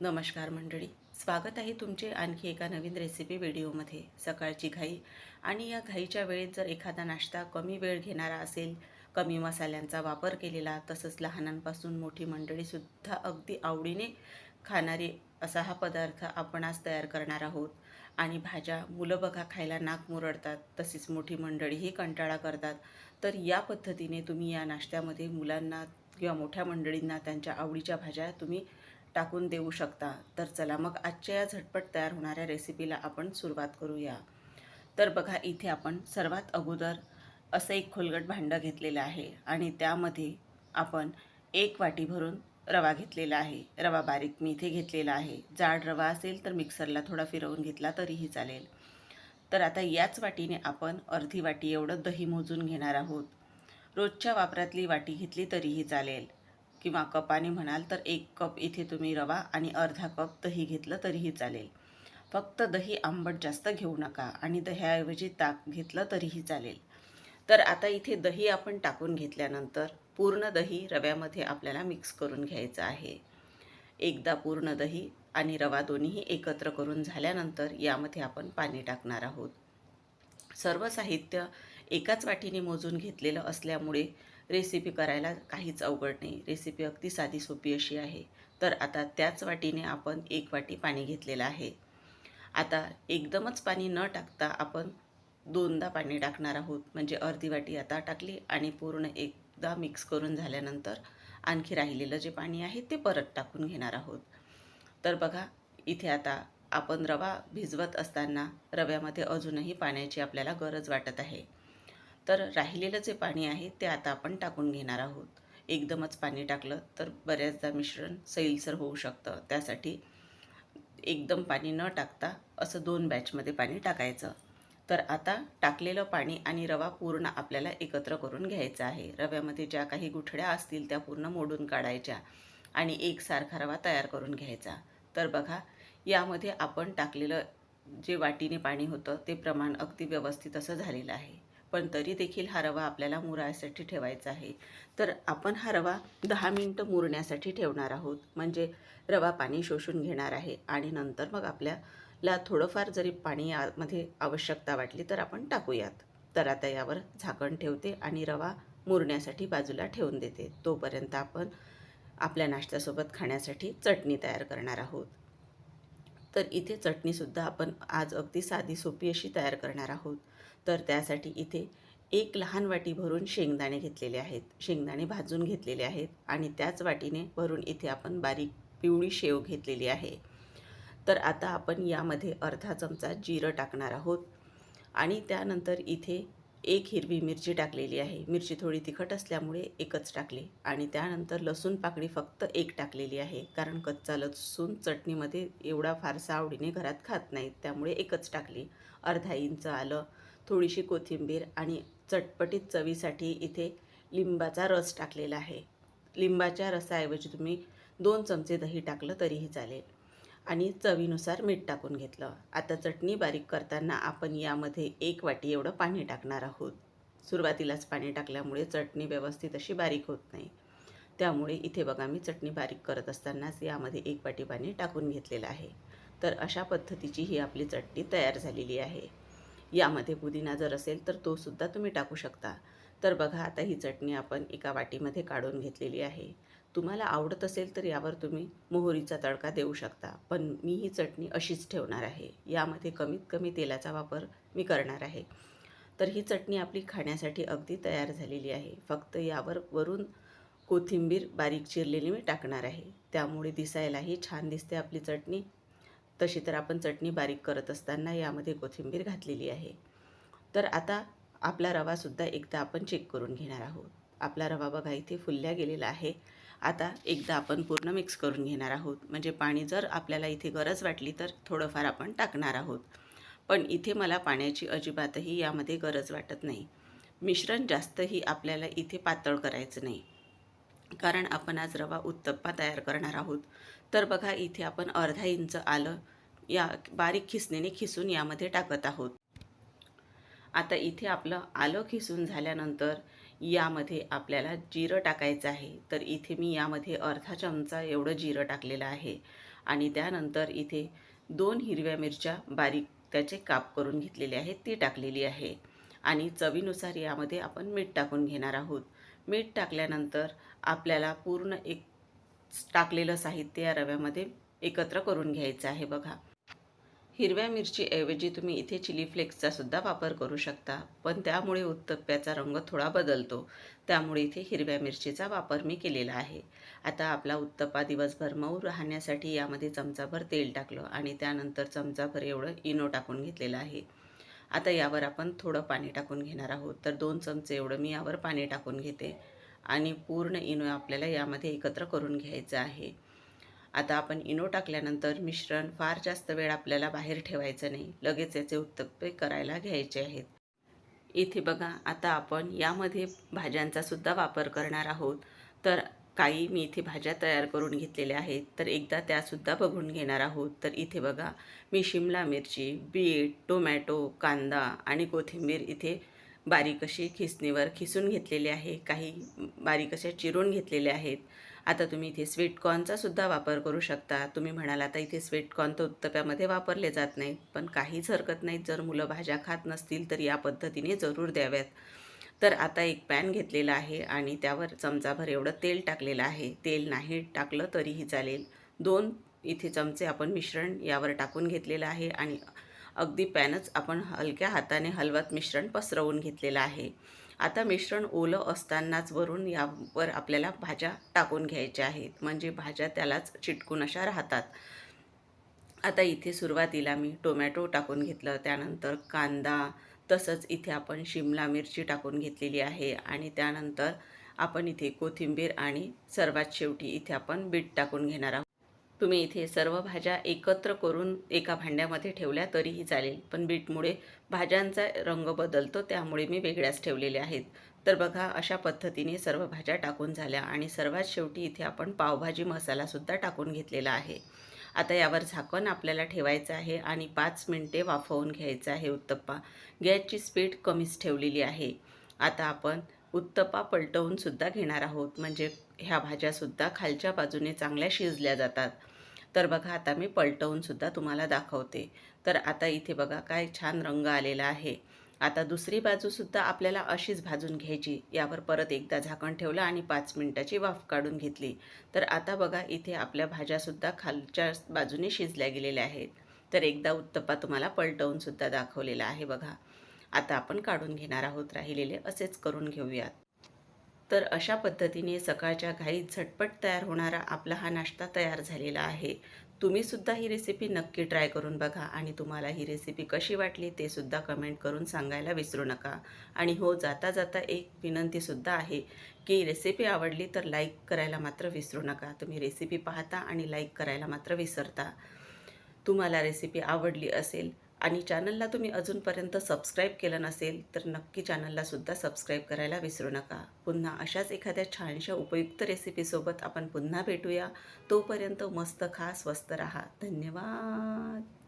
नमस्कार मंडळी. स्वागत आहे तुमचे आणखी एका नवीन रेसिपी व्हिडिओमध्ये सकाळची घाई आणि या घाईच्या वेळेत जर एखादा नाश्ता कमी वेळ घेणारा असेल कमी मसाल्यांचा वापर केलेला तसंच लहानांपासून मोठी मंडळीसुद्धा अगदी आवडीने खाणारी असा हा पदार्थ आपण आज तयार करणार आहोत. आणि भाज्या मुलं बघा खायला नाक मुरडतात तसेच मोठी मंडळीही कंटाळा करतात. तर या पद्धतीने तुम्ही या नाश्त्यामध्ये मुलांना किंवा मोठ्या मंडळींना त्यांच्या आवडीच्या भाज्या तुम्ही टाकून देऊ शकता. तर चला मग आजच्या या झटपट तयार होणाऱ्या रेसिपीला आपण सुरुवात करूया. तर बघा इथे आपण सर्वात अगोदर असं एक खोलगट भांडं घेतलेलं आहे आणि त्यामध्ये आपण एक वाटी भरून रवा घेतलेला आहे. रवा बारीक मी इथे घेतलेला आहे. जाड रवा असेल तर मिक्सरला थोडा फिरवून घेतला तरीही चालेल. तर आता याच वाटीने आपण अर्धी वाटी एवढं दही मोजून घेणार आहोत. रोजच्या वापरातली वाटी घेतली तरीही चालेल. किंवा कपाने म्हणाल तर एक कप इथे तुम्ही रवा आणि अर्धा कप दही घेतलं तरीही चालेल. फक्त दही आंबट जास्त घेऊ नका आणि दह्याऐवजी ताक घेतलं तरीही चालेल. तर आता इथे दही आपण टाकून घेतल्यानंतर पूर्ण दही रव्यामध्ये आपल्याला मिक्स करून घ्यायचं आहे. एकदा पूर्ण दही आणि रवा दोन्हीही एकत्र करून झाल्यानंतर यामध्ये आपण पाणी टाकणार आहोत. सर्व साहित्य एकाच वाटीने मोजून घेतलेलं असल्यामुळे रेसिपी करायला काहीच अवघड नाही. रेसिपी अगदी साधी सोपी अशी आहे. तर आता त्याच वाटीने आपण एक वाटी पाणी घेतलेलं आहे. आता एकदमच पाणी न टाकता आपण दोनदा पाणी टाकणार आहोत. म्हणजे अर्धी वाटी आता टाकली आणि पूर्ण एकदा मिक्स करून झाल्यानंतर आणखी राहिलेलं जे पाणी आहे ते परत टाकून घेणार आहोत. तर बघा इथे आता आपण रवा भिजवत असताना रव्यामध्ये अजूनही पाण्याची आपल्याला गरज वाटत आहे. तर राहिलेलं जे पाणी आहे ते आता आपण टाकून घेणार आहोत. एकदमच पाणी टाकलं तर बऱ्याचदा मिश्रण सैलसर होऊ शकतं. त्यासाठी एकदम पाणी न टाकता असं दोन बॅचमध्ये पाणी टाकायचं. तर आता टाकलेलं पाणी आणि रवा पूर्ण आपल्याला एकत्र करून घ्यायचा आहे. रव्यामध्ये ज्या काही गुठळ्या असतील त्या पूर्ण मोडून काढायच्या आणि एकसारखा रवा तयार करून घ्यायचा. तर बघा यामध्ये आपण टाकलेलं जे वाटीने पाणी होतं ते प्रमाण अगदी व्यवस्थित असं झालेलं आहे. पण तरी देखील हा रवा आपल्याला मुरायसाठी ठेवायचा आहे. तर आपण हा रवा दहा मिनटं मुरण्यासाठी ठेवणार आहोत. म्हणजे रवा पाणी शोषून घेणार आहे आणि नंतर मग आपल्याला थोडंफार जरी पाणी यामध्ये आवश्यकता वाटली तर आपण टाकूयात. तर आता यावर झाकण ठेवते आणि रवा मुरण्यासाठी बाजूला ठेवून देते. तोपर्यंत आपण आपल्या नाश्त्यासोबत खाण्यासाठी चटणी तयार करणार आहोत. तर इथे चटणीसुद्धा आपण आज अगदी साधी सोपी अशी तयार करणार आहोत. तर त्यासाठी इथे एक लहान वाटी भरून शेंगदाणे घेतलेले आहेत. शेंगदाणे भाजून घेतलेले आहेत आणि त्याच वाटीने भरून इथे आपण बारीक पिवळी शेव घेतलेली आहे. तर आता आपण यामध्ये अर्धा चमचा जिरं टाकणार आहोत आणि त्यानंतर इथे एक हिरवी मिरची टाकलेली आहे. मिरची थोडी तिखट असल्यामुळे एकच टाकली आणि त्यानंतर लसूण पाकळी फक्त एक टाकलेली आहे कारण कच्चा लसूण चटणीमध्ये एवढा फारसा आवडीने घरात खात नाहीत त्यामुळे एकच टाकली. अर्धा इंच आलं थोडीशी कोथिंबीर आणि चटपटीत चवीसाठी इथे लिंबाचा रस टाकलेला आहे. लिंबाच्या रसाऐवजी तुम्ही दोन चमचे दही टाकलं तरीही चालेल. आणि चवीनुसार मीठ टाकून घेतलं. आता चटणी बारीक करताना आपण यामध्ये एक वाटी एवढं पाणी टाकणार आहोत. सुरुवातीलाच पाणी टाकल्यामुळे चटणी व्यवस्थित अशी बारीक होत नाही. त्यामुळे इथे बघा मी चटणी बारीक करत असतानाच यामध्ये एक वाटी पाणी टाकून घेतलेलं आहे. तर अशा पद्धतीची ही आपली चटणी तयार झालेली आहे. यामध्ये पुदिना जर असेल तर तो सुद्धा तुम्ही टाकू शकता. तर बघा आता ही चटणी आपण एका वाटीमध्ये काढून घेतलेली आहे. तुम्हाला आवडत असेल तर यावर तुम्ही मोहरीचा तडका देऊ शकता पण मी ही चटणी अशीच ठेवणार आहे. यामध्ये कमीत कमी तेलाचा वापर मी करणार आहे. तर ही चटणी आपली खाण्यासाठी अगदी तयार झालेली आहे. फक्त यावर वरून कोथिंबीर बारीक चिरलेली मी टाकणार आहे. त्यामुळे दिसायलाही छान दिसते आपली चटणी. तशी तर आपण चटणी बारीक करत असताना यामध्ये कोथिंबीर घातलेली आहे. तर आता आपला रवासुद्धा एकदा आपण चेक करून घेणार आहोत. आपला रवा बघा इथे फुलल्या गेलेला आहे. आता एकदा आपण पूर्ण मिक्स करून घेणार आहोत. म्हणजे पाणी जर आपल्याला इथे गरज वाटली तर थोडंफार आपण टाकणार आहोत. पण इथे मला पाण्याची अजिबातही यामध्ये गरज वाटत नाही. मिश्रण जास्तही आपल्याला इथे पातळ करायचं नाही. कारण आपण आज रवा उत्तप्पा तयार करणार आहोत. तर बघा इथे आपण अर्धा इंच आलं या बारीक खिसणीने खिसून यामध्ये टाकत आहोत. आता इथे आपलं आलं खिसून झाल्यानंतर यामध्ये आपल्याला जिरं टाकायचं आहे. तर इथे मी यामध्ये अर्धा चमचा एवढं जिरं टाकलेलं आहे आणि त्यानंतर इथे दोन हिरव्या मिरच्या बारीक त्याचे काप करून घेतलेले आहेत ती टाकलेली आहे. आणि चवीनुसार यामध्ये आपण मीठ टाकून घेणार आहोत. मीठ टाकल्यानंतर आपल्याला पूर्ण एक टाकलेलं साहित्य या रव्यामध्ये एकत्र करून घ्यायचं आहे बघा. हिरव्या मिरचीऐवजी तुम्ही इथे चिली फ्लेक्सचा सुद्धा वापर करू शकता. पण त्यामुळे उत्तप्प्याचा रंग थोडा बदलतो. त्यामुळे इथे हिरव्या मिरचीचा वापर मी केलेला आहे. आता आपला उत्तप्पा दिवसभर मऊ राहण्यासाठी यामध्ये चमचाभर तेल टाकलं आणि त्यानंतर चमचाभर एवढं इनो टाकून घेतलेलं आहे. आता यावर आपण थोडं पाणी टाकून घेणार आहोत. तर दोन चमचे एवढं मी यावर पाणी टाकून घेते. आणि पूर्ण इनो आपल्याला यामध्ये एकत्र करून घ्यायचं आहे. आता आपण इनो टाकल्यानंतर मिश्रण फार जास्त वेळ आपल्याला बाहेर ठेवायचं नाही. लगेच याचे उत्तप्पे करायला घ्यायचे आहेत. इथे बघा आता आपण यामध्ये भाज्यांचा सुद्धा वापर करणार आहोत. तर काही मी इथे भाज्या तयार करून घेतलेल्या आहेत. तर एकदा त्यासुद्धा बघून घेणार आहोत. तर इथे बघा मी शिमला मिरची बीट टोमॅटो कांदा आणि कोथिंबीर इथे बारीक अशी खिसणीवर खिसून घेतलेले आहे. काही बारीक अशा चिरून घेतलेले आहेत. आता तुम्ही इथे स्वीटकॉर्नचा सुद्धा वापर करू शकता. तुम्ही म्हणाल आता इथे स्वीटकॉर्न तर उत्तप्यामध्ये वापरले जात नाहीत. पण काहीच हरकत नाहीत. जर मुलं भाज्या खात नसतील तर या पद्धतीने जरूर द्याव्यात. तर आता एक पॅन घेतलेला आहे आणि त्यावर चमचाभर एवढं तेल टाकलेलं आहे. तेल नाही टाकलं तरीही चालेल. दोन इथे चमचे आपण मिश्रण यावर टाकून घेतलेलं आहे आणि अगदी पॅनच आपण हलक्या हाताने हलवत मिश्रण पसरवून घेतलेलं आहे. आता मिश्रण ओलं असतानाच वरून यावर आपल्याला भाज्या टाकून घ्यायच्या आहेत. म्हणजे भाज्या त्यालाच चिटकून अशा राहतात. आता इथे सुरुवातीला मी टोमॅटो टाकून घेतलं. त्यानंतर कांदा तसंच इथे आपण शिमला मिरची टाकून घेतलेली आहे. आणि त्यानंतर आपण इथे कोथिंबीर आणि सर्वात शेवटी इथे आपण बीट टाकून घेणार आहोत. तुम्ही इथे सर्व भाज्या एकत्र करून एका भांड्यामध्ये ठेवल्या तरीही चालेल. पण बीटमुळे भाज्यांचा रंग बदलतो त्यामुळे मी वेगळ्याच ठेवलेल्या आहेत. तर बघा अशा पद्धतीने सर्व भाज्या टाकून झाल्या आणि सर्वात शेवटी इथे आपण पावभाजी मसालासुद्धा टाकून घेतलेला आहे. आता यावर झाकण आपल्याला ठेवायचं आहे आणि पाच मिनटे वाफवून घ्यायचं आहे उत्तप्पा. गॅसची स्पीड कमीच ठेवलेली आहे. आता आपण उत्तप्पा पलटवूनसुद्धा घेणार आहोत. म्हणजे ह्या भाज्यासुद्धा खालच्या बाजूने चांगल्या शिजल्या जातात. तर बघा आता मी पलटवूनसुद्धा तुम्हाला दाखवते. तर आता इथे बघा काय छान रंग आलेला आहे. आता दुसरी बाजूसुद्धा आपल्याला अशीच भाजून घ्यायची. यावर परत एकदा झाकण ठेवलं आणि पाच मिनटाची वाफ काढून घेतली. तर आता बघा इथे आपल्या भाज्यासुद्धा खालच्या बाजूने शिजल्या गेलेल्या आहेत. तर एकदा उत्तप्पा तुम्हाला पलटवूनसुद्धा दाखवलेला आहे बघा. आता आपण काढून घेणार आहोत राहिलेले असेच करून घेऊयात. तर अशा पद्धतीने सकाळच्या घाईत झटपट तयार होणारा आपला हा नाश्ता तयार झालेला आहे. तुम्हीसुद्धा ही रेसिपी नक्की ट्राय करून बघा आणि तुम्हाला ही रेसिपी कशी वाटली ते सुद्धा कमेंट करून सांगायला विसरू नका. आणि हो जाता जाता एक विनंतीसुद्धा आहे की रेसिपी आवडली तर लाईक करायला मात्र विसरू नका. तुम्ही रेसिपी पाहता आणि लाईक करायला मात्र विसरता. तुम्हाला रेसिपी आवडली असेल आणि चॅनलला तुम्ही अजूनपर्यंत सबस्क्राईब केलं नसेल तर नक्की चॅनललासुद्धा सबस्क्राईब करायला विसरू नका. पुन्हा अशाच एखाद्या छानशा उपयुक्त रेसिपीसोबत आपण पुन्हा भेटूया. तोपर्यंत मस्त खा स्वस्त रहा. धन्यवाद!